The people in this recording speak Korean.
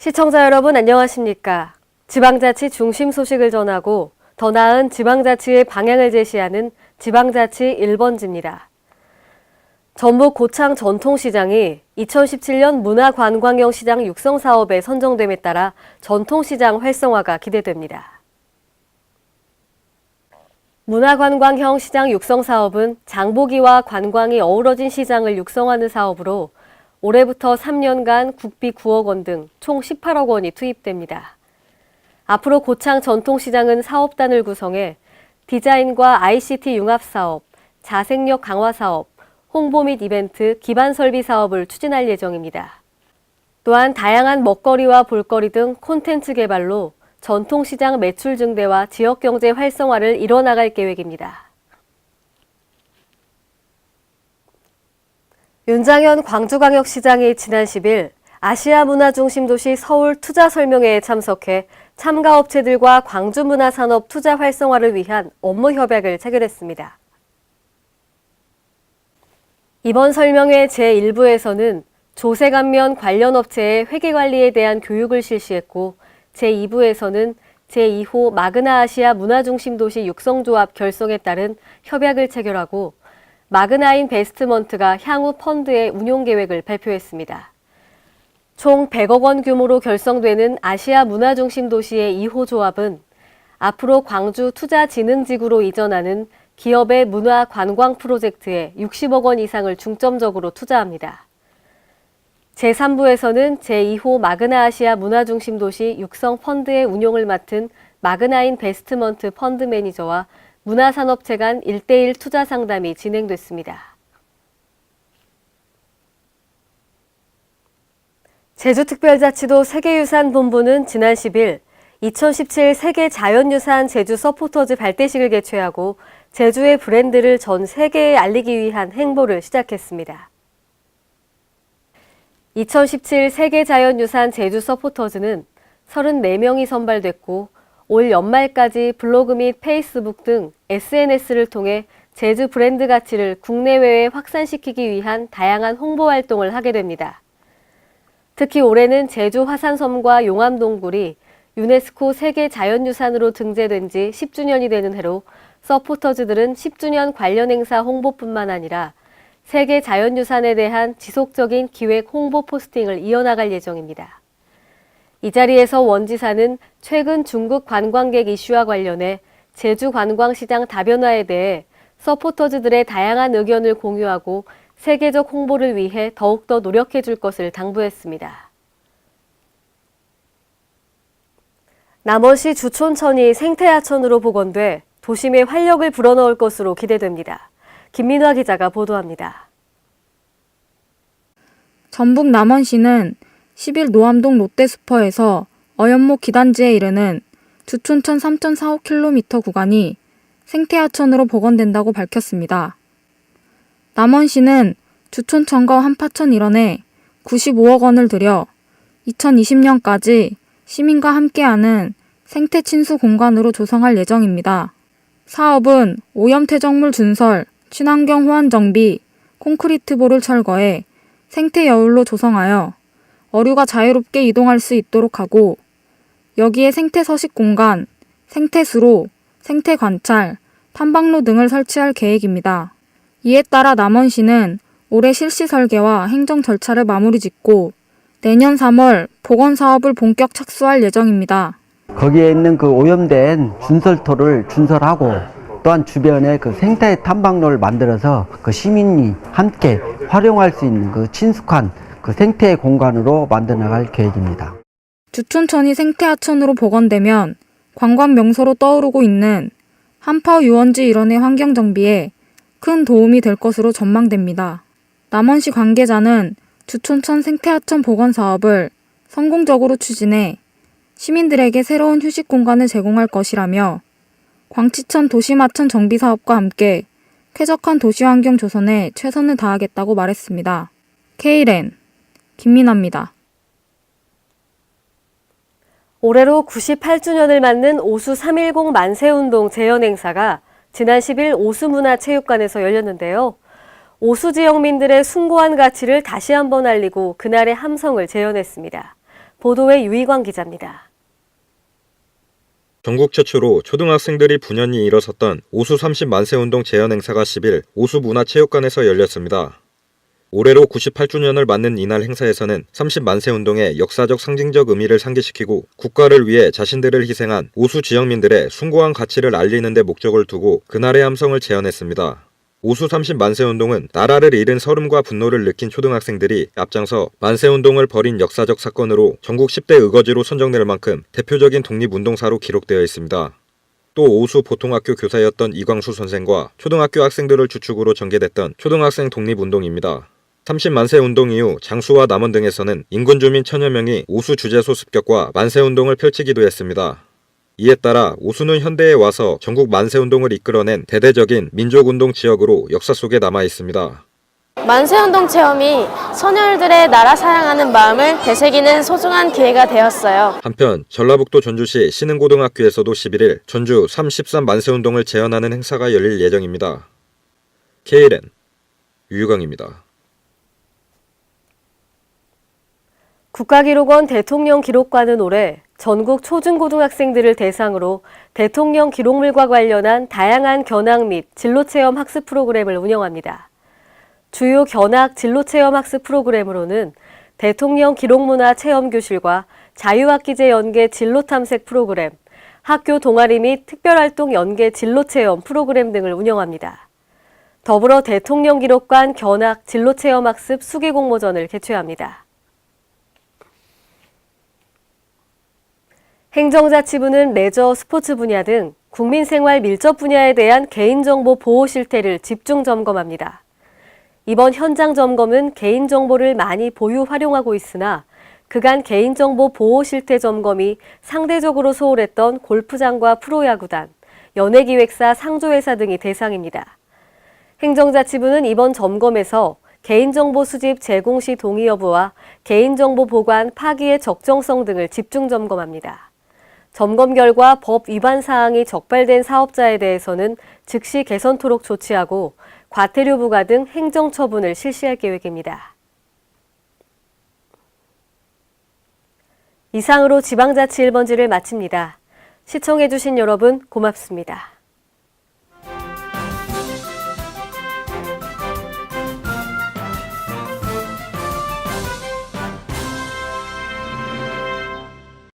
시청자 여러분 안녕하십니까? 지방자치 중심 소식을 전하고 더 나은 지방자치의 방향을 제시하는 지방자치 1번지입니다. 전북 고창 전통시장이 2017년 문화관광형 시장 육성 사업에 선정됨에 따라 전통시장 활성화가 기대됩니다. 문화관광형 시장 육성 사업은 장보기와 관광이 어우러진 시장을 육성하는 사업으로 올해부터 3년간 국비 9억 원 등 총 18억 원이 투입됩니다. 앞으로 고창 전통시장은 사업단을 구성해 디자인과 ICT 융합 사업, 자생력 강화 사업, 홍보 및 이벤트, 기반 설비 사업을 추진할 예정입니다. 또한 다양한 먹거리와 볼거리 등 콘텐츠 개발로 전통시장 매출 증대와 지역경제 활성화를 이뤄나갈 계획입니다. 윤장현 광주광역시장이 지난 10일 아시아 문화 중심 도시 서울 투자 설명회에 참석해 참가 업체들과 광주 문화 산업 투자 활성화를 위한 업무 협약을 체결했습니다. 이번 설명회 제1부에서는 조세감면 관련 업체의 회계관리에 대한 교육을 실시했고 제2부에서는 제2호 마그나 아시아 문화중심도시 육성조합 결성에 따른 협약을 체결하고 마그나 인 베스트먼트가 향후 펀드의 운용 계획을 발표했습니다. 총 100억 원 규모로 결성되는 아시아 문화중심 도시의 2호 조합은 앞으로 광주 투자진흥지구로 이전하는 기업의 문화 관광 프로젝트에 60억 원 이상을 중점적으로 투자합니다. 제3부에서는 제2호 마그나 아시아 문화중심 도시 육성 펀드의 운용을 맡은 마그나 인 베스트먼트 펀드 매니저와 문화산업체 간 1대1 투자 상담이 진행됐습니다. 제주특별자치도 세계유산본부는 지난 10일 2017 세계 자연유산 제주 서포터즈 발대식을 개최하고 제주의 브랜드를 전 세계에 알리기 위한 행보를 시작했습니다. 2017 세계 자연유산 제주 서포터즈는 34명이 선발됐고 올 연말까지 블로그 및 페이스북 등 SNS를 통해 제주 브랜드 가치를 국내외에 확산시키기 위한 다양한 홍보 활동을 하게 됩니다. 특히 올해는 제주 화산섬과 용암동굴이 유네스코 세계 자연유산으로 등재된 지 10주년이 되는 해로 서포터즈들은 10주년 관련 행사 홍보뿐만 아니라 세계 자연유산에 대한 지속적인 기획 홍보 포스팅을 이어나갈 예정입니다. 이 자리에서 원 지사는 최근 중국 관광객 이슈와 관련해 제주 관광시장 다변화에 대해 서포터즈들의 다양한 의견을 공유하고 세계적 홍보를 위해 더욱더 노력해 줄 것을 당부했습니다. 남원시 주촌천이 생태하천으로 복원돼 도심에 활력을 불어넣을 것으로 기대됩니다. 김민화 기자가 보도합니다. 전북 남원시는 10일 노암동 롯데슈퍼에서 어연목 기단지에 이르는 주촌천 3.45km 구간이 생태하천으로 복원된다고 밝혔습니다. 남원시는 주촌천과 한파천 일원에 95억 원을 들여 2020년까지 시민과 함께하는 생태 친수 공간으로 조성할 예정입니다. 사업은 오염 퇴적물 준설, 친환경 호환 정비, 콘크리트볼을 철거해 생태 여울로 조성하여 어류가 자유롭게 이동할 수 있도록 하고 여기에 생태 서식 공간, 생태 수로, 생태 관찰, 탐방로 등을 설치할 계획입니다. 이에 따라 남원시는 올해 실시 설계와 행정 절차를 마무리 짓고 내년 3월 복원 사업을 본격 착수할 예정입니다. 거기에 있는 그 오염된 준설토를 준설하고 또한 주변에 그 생태 탐방로를 만들어서 그 시민이 함께 활용할 수 있는 그 친숙한 그 생태 공간으로 만들어 나갈 계획입니다. 주촌천이 생태하천으로 복원되면 관광 명소로 떠오르고 있는 한파우 유원지 일원의 환경 정비에 큰 도움이 될 것으로 전망됩니다. 남원시 관계자는 주촌천 생태하천 복원 사업을 성공적으로 추진해 시민들에게 새로운 휴식 공간을 제공할 것이라며 광치천 도시마천 정비 사업과 함께 쾌적한 도시환경 조성에 최선을 다하겠다고 말했습니다. K랜 김민아입니다. 올해로 98주년을 맞는 오수 310 만세운동 재현 행사가 지난 10일 오수문화체육관에서 열렸는데요. 오수 지역민들의 숭고한 가치를 다시 한번 알리고 그날의 함성을 재현했습니다. 보도에 유희광 기자입니다. 전국 최초로 초등학생들이 분연히 일어섰던 오수 30 만세 운동 재현 행사가 10일 오수문화체육관에서 열렸습니다. 올해로 98주년을 맞는 이날 행사에서는 30만세 운동의 역사적 상징적 의미를 상기시키고 국가를 위해 자신들을 희생한 오수 지역민들의 숭고한 가치를 알리는 데 목적을 두고 그날의 함성을 재현했습니다. 오수 30만세 운동은 나라를 잃은 서름과 분노를 느낀 초등학생들이 앞장서 만세 운동을 벌인 역사적 사건으로 전국 10대 의거지로 선정될 만큼 대표적인 독립운동사로 기록되어 있습니다. 또 오수 보통학교 교사였던 이광수 선생과 초등학교 학생들을 주축으로 전개됐던 초등학생 독립운동입니다. 30 만세 운동 이후 장수와 남원 등에서는 인근 주민 천여 명이 오수 주재소 습격과 만세 운동을 펼치기도 했습니다. 이에 따라 오수는 현대에 와서 전국 만세 운동을 이끌어낸 대대적인 민족 운동 지역으로 역사 속에 남아 있습니다. 만세 운동 체험이 소녀들의 나라 사랑하는 마음을 되새기는 소중한 기회가 되었어요. 한편 전라북도 전주시 신흥고등학교에서도 11일 전주 3.13 만세 운동을 재현하는 행사가 열릴 예정입니다. KLN 유유광입니다. 국가기록원 대통령 기록관은 올해 전국 초중고등학생들을 대상으로 대통령 기록물과 관련한 다양한 견학 및 진로체험 학습 프로그램을 운영합니다. 주요 견학 진로체험 학습 프로그램으로는 대통령 기록문화 체험교실과 자유학기제 연계 진로탐색 프로그램, 학교 동아리 및 특별활동 연계 진로체험 프로그램 등을 운영합니다. 더불어 대통령 기록관 견학 진로체험 학습 수기 공모전을 개최합니다. 행정자치부는 레저, 스포츠 분야 등 국민 생활 밀접 분야에 대한 개인정보 보호 실태를 집중 점검합니다. 이번 현장 점검은 개인정보를 많이 보유 활용하고 있으나 그간 개인정보 보호 실태 점검이 상대적으로 소홀했던 골프장과 프로야구단, 연예기획사, 상조회사 등이 대상입니다. 행정자치부는 이번 점검에서 개인정보 수집 제공 시 동의 여부와 개인정보 보관 파기의 적정성 등을 집중 점검합니다. 점검 결과 법 위반 사항이 적발된 사업자에 대해서는 즉시 개선토록 조치하고 과태료 부과 등 행정 처분을 실시할 계획입니다. 이상으로 지방자치 1번지를 마칩니다. 시청해주신 여러분 고맙습니다.